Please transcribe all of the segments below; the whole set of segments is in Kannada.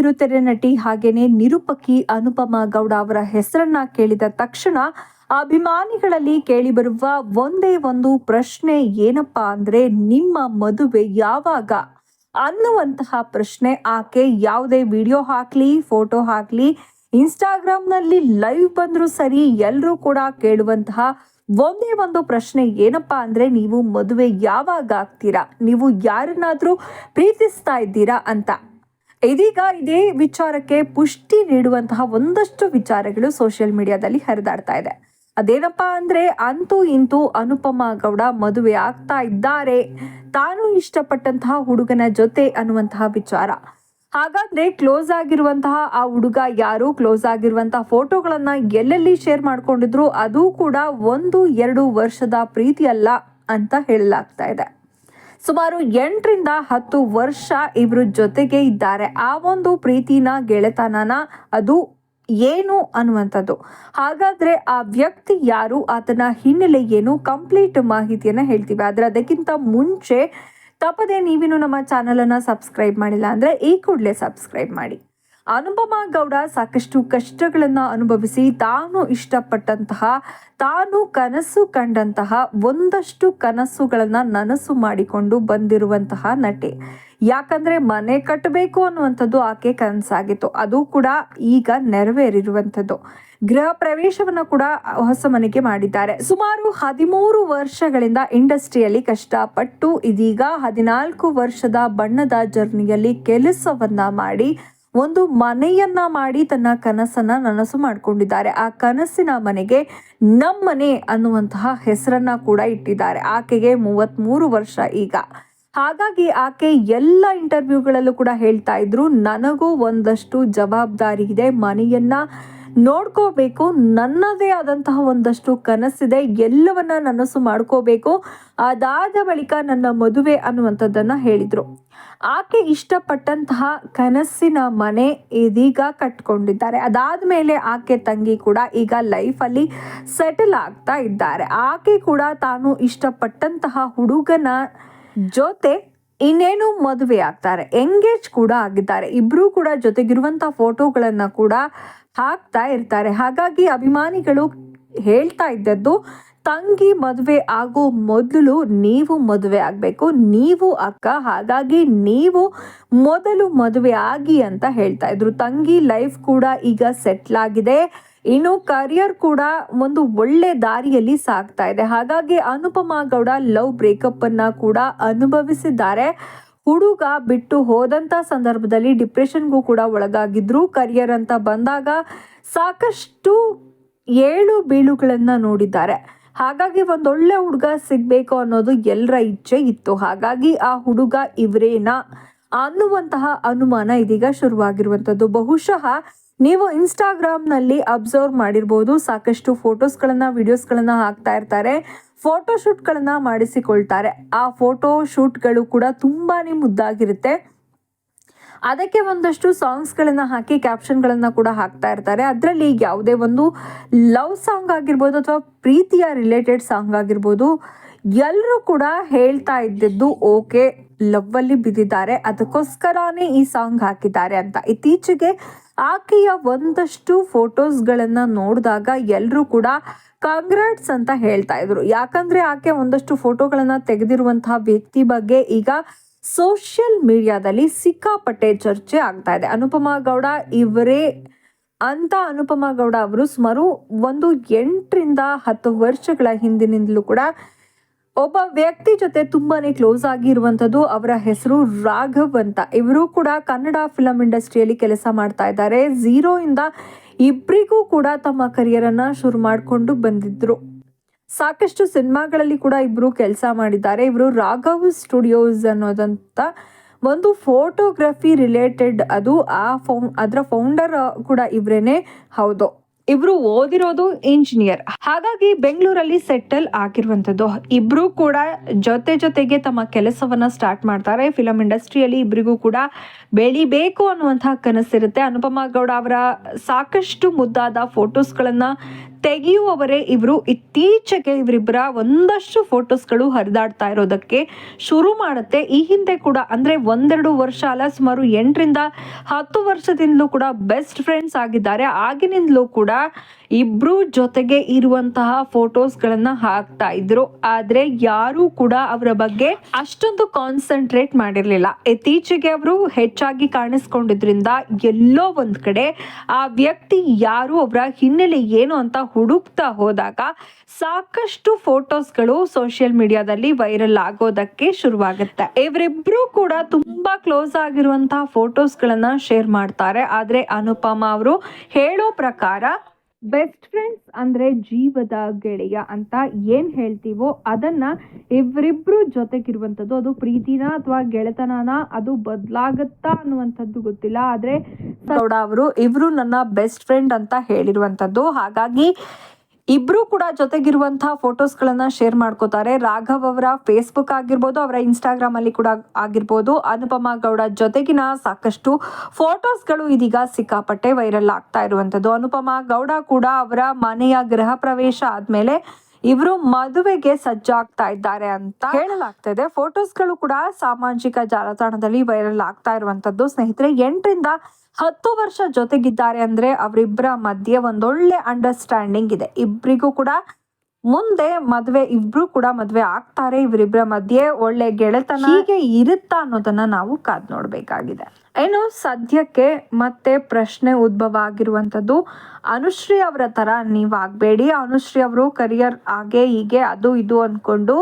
ಕಿರುತೆರೆ ನಟಿ ಹಾಗೇನೆ ನಿರೂಪಕಿ ಅನುಪಮಾ ಗೌಡ ಅವರ ಹೆಸರನ್ನ ಕೇಳಿದ ತಕ್ಷಣ ಅಭಿಮಾನಿಗಳಲ್ಲಿ ಕೇಳಿಬರುವ ಒಂದೇ ಒಂದು ಪ್ರಶ್ನೆ ಏನಪ್ಪಾ ಅಂದ್ರೆ ನಿಮ್ಮ ಮದುವೆ ಯಾವಾಗ ಅನ್ನುವಂತಹ ಪ್ರಶ್ನೆ. ಆಕೆ ಯಾವುದೇ ವಿಡಿಯೋ ಹಾಕ್ಲಿ, ಫೋಟೋ ಹಾಕ್ಲಿ, ಇನ್ಸ್ಟಾಗ್ರಾಮ್ನಲ್ಲಿ ಲೈವ್ ಬಂದರೂ ಸರಿ ಎಲ್ಲರೂ ಕೂಡ ಕೇಳುವಂತಹ ಒಂದೇ ಒಂದು ಪ್ರಶ್ನೆ ಏನಪ್ಪಾ ಅಂದ್ರೆ ನೀವು ಮದುವೆ ಯಾವಾಗ ಆಗ್ತೀರಾ? ನೀವು ಯಾರನ್ನಾದರೂ ಪ್ರೀತಿಸ್ತಾ ಇದ್ದೀರಾ ಅಂತ. ಇದೀಗ ಇದೇ ವಿಚಾರಕ್ಕೆ ಪುಷ್ಟಿ ನೀಡುವಂತಹ ಒಂದಷ್ಟು ವಿಚಾರಗಳು ಸೋಷಿಯಲ್ ಮೀಡಿಯಾದಲ್ಲಿ ಹರಿದಾಡ್ತಾ ಇದೆ. ಅದೇನಪ್ಪಾ ಅಂದ್ರೆ ಅಂತೂ ಇಂತೂ ಅನುಪಮಾ ಗೌಡ ಮದುವೆ ಆಗ್ತಾ ಇದ್ದಾರೆ. ತಾನು ಇಷ್ಟಪಟ್ಟಂತಹ ಹುಡುಗನ ಜೊತೆ ಅನ್ನುವಂತಹ ವಿಚಾರ. ಹಾಗಾದ್ರೆ ಕ್ಲೋಸ್ ಆಗಿರುವಂತಹ ಆ ಹುಡುಗ ಯಾರು? ಕ್ಲೋಸ್ ಆಗಿರುವಂತಹ ಫೋಟೋಗಳನ್ನ ಎಲ್ಲೆಲ್ಲಿ ಶೇರ್ ಮಾಡ್ಕೊಂಡಿದ್ರು? ಅದು ಕೂಡ ಒಂದು, ಎರಡು ವರ್ಷದ ಪ್ರೀತಿ ಅಲ್ಲ ಅಂತ ಹೇಳಲಾಗ್ತಾ ಇದೆ. ಸುಮಾರು ಎಂಟರಿಂದ ಹತ್ತು ವರ್ಷ ಇವರು ಜೊತೆಗೆ ಇದ್ದಾರೆ. ಆ ಒಂದು ಪ್ರೀತಿನ ಗೆಳೆತನನ ಅದು ಏನು ಅನ್ನುವಂಥದ್ದು. ಹಾಗಾದ್ರೆ ಆ ವ್ಯಕ್ತಿ ಯಾರು? ಆತನ ಹಿನ್ನೆಲೆ ಏನು? ಕಂಪ್ಲೀಟ್ ಮಾಹಿತಿಯನ್ನ ಹೇಳ್ತೀವಿ. ಆದರೆ ಅದಕ್ಕಿಂತ ಮುಂಚೆ ತಪ್ಪದೆ ನೀವಿನ್ನು ನಮ್ಮ ಚಾನಲನ್ನು ಸಬ್ಸ್ಕ್ರೈಬ್ ಮಾಡಿಲ್ಲ ಅಂದ್ರೆ ಈ ಕೂಡಲೇ ಸಬ್ಸ್ಕ್ರೈಬ್ ಮಾಡಿ. ಅನುಪಮಾ ಗೌಡ ಸಾಕಷ್ಟು ಕಷ್ಟಗಳನ್ನು ಅನುಭವಿಸಿ ತಾನು ಇಷ್ಟಪಟ್ಟಂತಹ, ತಾನು ಕನಸು ಕಂಡಂತಹ, ಒಂದಷ್ಟು ಕನಸುಗಳನ್ನು ನನಸು ಮಾಡಿಕೊಂಡು ಬಂದಿರುವಂತಹ ನಟಿ. ಯಾಕಂದ್ರೆ ಮನೆ ಕಟ್ಟಬೇಕು ಅನ್ನುವಂಥದ್ದು ಆಕೆ ಕನಸಾಗಿತ್ತು. ಅದು ಕೂಡ ಈಗ ನೆರವೇರಿರುವಂಥದ್ದು. ಗೃಹ ಪ್ರವೇಶವನ್ನು ಕೂಡ ಹೊಸ ಮನೆಗೆ ಮಾಡಿದ್ದಾರೆ. ಸುಮಾರು ಹದಿಮೂರು ವರ್ಷಗಳಿಂದ ಇಂಡಸ್ಟ್ರಿಯಲ್ಲಿ ಕಷ್ಟಪಟ್ಟು ಇದೀಗ ಹದಿನಾಲ್ಕು ವರ್ಷದ ಬಣ್ಣದ ಜರ್ನಿಯಲ್ಲಿ ಕೆಲಸವನ್ನ ಮಾಡಿ ಒಂದು ಮನೆಯನ್ನ ಮಾಡಿ ತನ್ನ ಕನಸನ್ನ ನನಸು ಮಾಡಿಕೊಂಡಿದ್ದಾರೆ. ಆ ಕನಸಿನ ಮನೆಗೆ ನಮ್ಮನೆ ಅನ್ನುವಂತಹ ಹೆಸರನ್ನ ಕೂಡ ಇಟ್ಟಿದ್ದಾರೆ. ಆಕೆಗೆ ಮೂವತ್ಮೂರು ವರ್ಷ ಈಗ. ಹಾಗಾಗಿ ಆಕೆ ಎಲ್ಲ ಇಂಟರ್ವ್ಯೂಗಳಲ್ಲೂ ಕೂಡ ಹೇಳ್ತಾ ಇದ್ರು, ನನಗೂ ಒಂದಷ್ಟು ಜವಾಬ್ದಾರಿ ಇದೆ, ಮನೆಯನ್ನ ನೋಡ್ಕೋಬೇಕು, ನನ್ನದೇ ಆದಂತಹ ಒಂದಷ್ಟು ಕನಸಿದೆ, ಎಲ್ಲವನ್ನ ನನಸು ಮಾಡ್ಕೋಬೇಕು. ಅದಾದ ಬಳಿಕ ನನ್ನ ಮದುವೆ ಅನ್ನುವಂಥದ್ದನ್ನು ಹೇಳಿದರು. ಆಕೆ ಇಷ್ಟಪಟ್ಟಂತಹ ಕನಸಿನ ಮನೆ ಇದೀಗ ಕಟ್ಕೊಂಡಿದ್ದಾರೆ. ಅದಾದ ಮೇಲೆ ಆಕೆ ತಂಗಿ ಕೂಡ ಈಗ ಲೈಫಲ್ಲಿ ಸೆಟಲ್ ಆಗ್ತಾ ಇದ್ದಾರೆ. ಆಕೆ ಕೂಡ ತಾನು ಇಷ್ಟಪಟ್ಟಂತಹ ಹುಡುಗನ ಜೊತೆ ಇನ್ನೇನು ಮದುವೆ ಆಗ್ತಾರೆ ಎಂಗೇಜ್ ಕೂಡ ಆಗಿದ್ದಾರೆ. ಇಬ್ಬರೂ ಕೂಡ ಜೊತೆಗಿರುವಂಥ ಫೋಟೋಗಳನ್ನು ಕೂಡ ಹಾಕ್ತಾ ಇರ್ತಾರೆ. ಹಾಗಾಗಿ ಅಭಿಮಾನಿಗಳು ಹೇಳ್ತಾ ಇದ್ದದ್ದು, ತಂಗಿ ಮದುವೆ ಆಗೋ ಮೊದಲು ನೀವು ಮದುವೆ ಆಗಬೇಕು, ನೀವು ಅಕ್ಕ, ಹಾಗಾಗಿ ನೀವು ಮೊದಲು ಮದುವೆ ಆಗಿ ಅಂತ ಹೇಳ್ತಾ ಇದ್ರು. ತಂಗಿ ಲೈಫ್ ಕೂಡ ಈಗ ಸೆಟ್ಲ್ ಆಗಿದೆ. ಇನ್ನು ಕರಿಯರ್ ಕೂಡ ಒಂದು ಒಳ್ಳೆ ದಾರಿಯಲ್ಲಿ ಸಾಗ್ತಾ ಇದೆ. ಹಾಗಾಗಿ ಅನುಪಮಾ ಗೌಡ ಲವ್ ಬ್ರೇಕಪ್ ಅನ್ನ ಕೂಡ ಅನುಭವಿಸಿದ್ದಾರೆ. ಹುಡುಗ ಬಿಟ್ಟು ಹೋದಂಥ ಸಂದರ್ಭದಲ್ಲಿ ಡಿಪ್ರೆಷನ್ಗೂ ಕೂಡ ಒಳಗಾಗಿದ್ರು. ಕರಿಯರ್ ಅಂತ ಬಂದಾಗ ಸಾಕಷ್ಟು ಏಳು ಬೀಳುಗಳನ್ನು ನೋಡಿದ್ದಾರೆ. ಹಾಗಾಗಿ ಒಂದೊಳ್ಳೆ ಹುಡುಗ ಸಿಗಬೇಕು ಅನ್ನೋದು ಎಲ್ಲರ ಇಚ್ಛೆ ಇತ್ತು. ಹಾಗಾಗಿ ಆ ಹುಡುಗ ಇವರೇನಾ ಅನ್ನುವಂತಹ ಅನುಮಾನ ಇದೀಗ ಶುರುವಾಗಿರುವಂಥದ್ದು ಬಹುಶಃ ನೀವು ಇನ್ಸ್ಟಾಗ್ರಾಮ್ನಲ್ಲಿ ಅಬ್ಸರ್ವ್ ಮಾಡಿರ್ಬೋದು. ಸಾಕಷ್ಟು ಫೋಟೋಸ್ಗಳನ್ನು, ವಿಡಿಯೋಸ್ಗಳನ್ನು ಹಾಕ್ತಾ ಇರ್ತಾರೆ. ಫೋಟೋ ಶೂಟ್ಗಳನ್ನ ಮಾಡಿಸಿಕೊಳ್ತಾರೆ. ಆ ಫೋಟೋ ಶೂಟ್ಗಳು ಕೂಡ ತುಂಬಾನೇ ಮುದ್ದಾಗಿರುತ್ತೆ. ಅದಕ್ಕೆ ಒಂದಷ್ಟು ಸಾಂಗ್ಸ್ಗಳನ್ನು ಹಾಕಿ ಕ್ಯಾಪ್ಷನ್ಗಳನ್ನು ಕೂಡ ಹಾಕ್ತಾ ಇರ್ತಾರೆ. ಅದರಲ್ಲಿ ಯಾವುದೇ ಒಂದು ಲವ್ ಸಾಂಗ್ ಆಗಿರ್ಬೋದು ಅಥವಾ ಪ್ರೀತಿಯ ರಿಲೇಟೆಡ್ ಸಾಂಗ್ ಆಗಿರ್ಬೋದು ಎಲ್ಲರೂ ಕೂಡ ಹೇಳ್ತಾ ಇದ್ದಿದ್ದು ಓಕೆ ಲವ್ ಅಲ್ಲಿ ಬಿದ್ದಿದ್ದಾರೆ. ಅದಕ್ಕೋಸ್ಕರನೇ ಈ ಸಾಂಗ್ ಹಾಕಿದ್ದಾರೆ ಅಂತ. ಇತ್ತೀಚೆಗೆ ಆಕೆಯ ಒಂದಷ್ಟು ಫೋಟೋಸ್ಗಳನ್ನ ನೋಡಿದಾಗ ಎಲ್ಲರೂ ಕೂಡ ಕಾಂಗ್ರಾಟ್ಸ್ ಅಂತ ಹೇಳ್ತಾ ಇದ್ರು. ಯಾಕಂದ್ರೆ ಆಕೆ ಒಂದಷ್ಟು ಫೋಟೋಗಳನ್ನ ತೆಗೆದಿರುವಂತಹ ವ್ಯಕ್ತಿ ಬಗ್ಗೆ ಈಗ ಸೋಷಿಯಲ್ ಮೀಡಿಯಾದಲ್ಲಿ ಸಿಕ್ಕಾಪಟ್ಟೆ ಚರ್ಚೆ ಆಗ್ತಾ ಇದೆ. ಅನುಪಮಾ ಗೌಡ ಇವರೇ ಅಂತ ಅನುಪಮಾ ಗೌಡ ಅವರು ಸುಮಾರು ಒಂದು ಎಂಟರಿಂದ ಹತ್ತು ವರ್ಷಗಳ ಹಿಂದಿನಿಂದಲೂ ಕೂಡ ಒಬ್ಬ ವ್ಯಕ್ತಿ ಜೊತೆ ತುಂಬಾನೇ ಕ್ಲೋಸ್ ಆಗಿರುವಂತದ್ದು ಅವರ ಹೆಸರು ರಾಘವ್ ಅಂತ. ಇವರು ಕೂಡ ಕನ್ನಡ ಫಿಲಂ ಇಂಡಸ್ಟ್ರಿಯಲ್ಲಿ ಕೆಲಸ ಮಾಡ್ತಾ ಇದ್ದಾರೆ. ಝೀರೋ ಇಂದ ಇಬ್ಬರಿಗೂ ಕೂಡ ತಮ್ಮ ಕರಿಯರ್ ಅನ್ನ ಶುರು ಮಾಡಿಕೊಂಡು ಬಂದಿದ್ರು. ಸಾಕಷ್ಟು ಸಿನಿಮಾಗಳಲ್ಲಿ ಕೂಡ ಇಬ್ರು ಕೆಲಸ ಮಾಡಿದ್ದಾರೆ. ಇವರು ರಾಘವ್ ಸ್ಟುಡಿಯೋಸ್ ಅನ್ನೋದಂತ ಒಂದು ಫೋಟೋಗ್ರಫಿ ರಿಲೇಟೆಡ್ ಅದು. ಆ ಫೌ ಅದರ ಫೌಂಡರ್ ಕೂಡ ಇವರೇನೆ. ಹೌದು. ಇಬ್ರು ಓದಿರೋದು ಇಂಜಿನಿಯರ್ ಹಾಗಾಗಿ ಬೆಂಗಳೂರಲ್ಲಿ ಸೆಟಲ್ ಆಗಿರುವಂತದ್ದು. ಇಬ್ರು ಕೂಡ ಜೊತೆ ಜೊತೆಗೆ ತಮ್ಮ ಕೆಲಸವನ್ನ ಸ್ಟಾರ್ಟ್ ಮಾಡ್ತಾರೆ. ಫಿಲಂ ಇಂಡಸ್ಟ್ರಿಯಲ್ಲಿ ಇಬ್ಬರಿಗೂ ಕೂಡ ಬೆಳಿಬೇಕು ಅನ್ನುವಂತಹ ಕನಸಿರುತ್ತೆ. ಅನುಪಮಾ ಗೌಡ ಅವರ ಸಾಕಷ್ಟು ಮುದ್ದಾದ ಫೋಟೋಸ್ಗಳನ್ನ ತೆಗೆಯುವವರೇ ಇವರು. ಇತ್ತೀಚೆಗೆ ಇವರಿಬ್ಬರ ಒಂದಷ್ಟು ಫೋಟೋಸ್ಗಳು ಹರಿದಾಡ್ತಾ ಇರೋದಕ್ಕೆ ಶುರು ಮಾಡುತ್ತೆ. ಈ ಹಿಂದೆ ಕೂಡ, ಅಂದ್ರೆ ಒಂದೆರಡು ವರ್ಷ ಅಲ್ಲ, ಸುಮಾರು ಎಂಟರಿಂದ ಹತ್ತು ವರ್ಷದಿಂದಲೂ ಕೂಡ ಬೆಸ್ಟ್ ಫ್ರೆಂಡ್ಸ್ ಆಗಿದ್ದಾರೆ. ಆಗಿನಿಂದಲೂ ಕೂಡ ಇಬ್ರು ಜೊತೆಗೆ ಇರುವಂತಹ ಫೋಟೋಸ್ಗಳನ್ನ ಹಾಕ್ತಾ ಇದ್ರು. ಆದ್ರೆ ಯಾರು ಕೂಡ ಅವರ ಬಗ್ಗೆ ಅಷ್ಟೊಂದು ಕಾನ್ಸಂಟ್ರೇಟ್ ಮಾಡಿರ್ಲಿಲ್ಲ. ಇತ್ತೀಚೆಗೆ ಅವರು ಹೆಚ್ಚಾಗಿ ಕಾಣಿಸ್ಕೊಂಡಿದ್ರಿಂದ ಎಲ್ಲೋ ಒಂದ್ ಕಡೆ ಆ ವ್ಯಕ್ತಿ ಯಾರು, ಅವರ ಹಿನ್ನೆಲೆ ಏನು ಅಂತ ಹುಡುಕ್ತಾ ಹೋದಾಗ ಸಾಕಷ್ಟು ಫೋಟೋಸ್ಗಳು ಸೋಷಿಯಲ್ ಮೀಡಿಯಾದಲ್ಲಿ ವೈರಲ್ ಆಗೋದಕ್ಕೆ ಶುರುವಾಗುತ್ತೆ. ಇವರಿಬ್ರು ಕೂಡ ತುಂಬಾ ಕ್ಲೋಸ್ ಆಗಿರುವಂತಹ ಫೋಟೋಸ್ಗಳನ್ನ ಶೇರ್ ಮಾಡ್ತಾರೆ. ಆದ್ರೆ ಅನುಪಮ ಅವರು ಹೇಳೋ ಪ್ರಕಾರ ಬೆಸ್ಟ್ ಫ್ರೆಂಡ್ಸ್ ಅಂದ್ರೆ ಜೀವದ ಗೆಳೆಯ ಅಂತ ಏನ್ ಹೇಳ್ತೀವೋ ಅದನ್ನ ಇವ್ರಿಬ್ರು ಜೊತೆಗಿರುವಂಥದ್ದು. ಅದು ಪ್ರೀತಿನ ಅಥವಾ ಗೆಳೆತನನ ಅದು ಬದಲಾಗತ್ತಾ ಅನ್ನುವಂಥದ್ದು ಗೊತ್ತಿಲ್ಲ. ಆದ್ರೆ ಅವರು ಇವರು ನನ್ನ ಬೆಸ್ಟ್ ಫ್ರೆಂಡ್ ಅಂತ ಹೇಳಿರುವಂತದ್ದು ಹಾಗಾಗಿ ಇಬ್ರು ಕೂಡ ಜೊತೆಗಿರುವಂತಹ ಫೋಟೋಸ್ಗಳನ್ನ ಶೇರ್ ಮಾಡ್ಕೋತಾರೆ. ರಾಘವ್ ಅವರ ಫೇಸ್ಬುಕ್ ಆಗಿರ್ಬೋದು, ಅವರ ಇನ್ಸ್ಟಾಗ್ರಾಮ್ ಅಲ್ಲಿ ಕೂಡ ಆಗಿರ್ಬೋದು, ಅನುಪಮ ಗೌಡ ಜೊತೆಗಿನ ಸಾಕಷ್ಟು ಫೋಟೋಸ್ಗಳು ಇದೀಗ ಸಿಕ್ಕಾಪಟ್ಟೆ ವೈರಲ್ ಆಗ್ತಾ ಇರುವಂತದ್ದು ಅನುಪಮ ಗೌಡ ಕೂಡ ಅವರ ಮನೆಯ ಗೃಹ ಪ್ರವೇಶ ಆದ್ಮೇಲೆ ಇವರು ಮದುವೆಗೆ ಸಜ್ಜಾಗ್ತಾ ಇದ್ದಾರೆ ಅಂತ ಹೇಳಲಾಗ್ತಾ ಇದೆ ಫೋಟೋಸ್ಗಳು ಕೂಡ ಸಾಮಾಜಿಕ ಜಾಲತಾಣದಲ್ಲಿ ವೈರಲ್ ಆಗ್ತಾ ಇರುವಂತದ್ದು ಸ್ನೇಹಿತರೆ ಎಂಟರಿಂದ ಹತ್ತು ವರ್ಷ ಜೊತೆಗಿದ್ದಾರೆ ಅಂದ್ರೆ ಅವರಿಬ್ಬರ ಮಧ್ಯೆ ಒಂದೊಳ್ಳೆ ಅಂಡರ್ಸ್ಟ್ಯಾಂಡಿಂಗ್ ಇದೆ. ಇಬ್ರಿಗೂ ಕೂಡ ಮುಂದೆ ಮದ್ವೆ ಇಬ್ರು ಕೂಡ ಮದ್ವೆ ಆಗ್ತಾರೆ. ಇವರಿಬ್ಬರ ಮಧ್ಯೆ ಒಳ್ಳೆ ಗೆಳೆತನ ಹೀಗೆ ಇರುತ್ತಾ ಅನ್ನೋದನ್ನ ನಾವು ಕಾದ್ ನೋಡ್ಬೇಕಾಗಿದೆ. ಏನು, ಸದ್ಯಕ್ಕೆ ಮತ್ತೆ ಪ್ರಶ್ನೆ ಉದ್ಭವ ಆಗಿರುವಂತದ್ದು ಅನುಶ್ರೀ ಅವರ ತರ ನೀವು ಆಗ್ಬೇಡಿ ಅನುಶ್ರೀ ಅವರು ಕರಿಯರ್ ಹಾಗೆ ಹೀಗೆ ಅದು ಇದು ಅಂದ್ಕೊಂಡು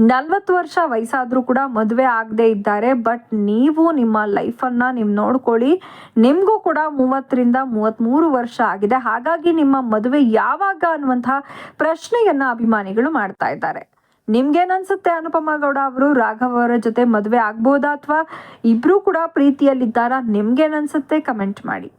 ನಲ್ವತ್ತು ವರ್ಷ ವಯಸ್ಸಾದರೂ ಕೂಡ ಮದುವೆ ಆಗದೆ ಇದ್ದಾರೆ. ಬಟ್ ನೀವು ನಿಮ್ಮ ಲೈಫನ್ನು ನೀವು ನೋಡ್ಕೊಳ್ಳಿ. ನಿಮಗೂ ಕೂಡ ಮೂವತ್ತರಿಂದ ಮೂವತ್ತ್ಮೂರು ವರ್ಷ ಆಗಿದೆ. ಹಾಗಾಗಿ ನಿಮ್ಮ ಮದುವೆ ಯಾವಾಗ ಅನ್ನುವಂತಹ ಪ್ರಶ್ನೆಯನ್ನ ಅಭಿಮಾನಿಗಳು ಮಾಡ್ತಾ ಇದ್ದಾರೆ. ನಿಮ್ಗೇನ್ ಅನ್ಸುತ್ತೆ ಅನುಪಮಾ ಗೌಡ ಅವರು? ರಾಘವ್ ಅವರ ಜೊತೆ ಮದುವೆ ಆಗ್ಬೋದಾ ಅಥವಾ ಇಬ್ರು ಕೂಡ ಪ್ರೀತಿಯಲ್ಲಿದ್ದಾರಾ? ನಿಮ್ಗೇನನ್ಸುತ್ತೆ? ಕಮೆಂಟ್ ಮಾಡಿ.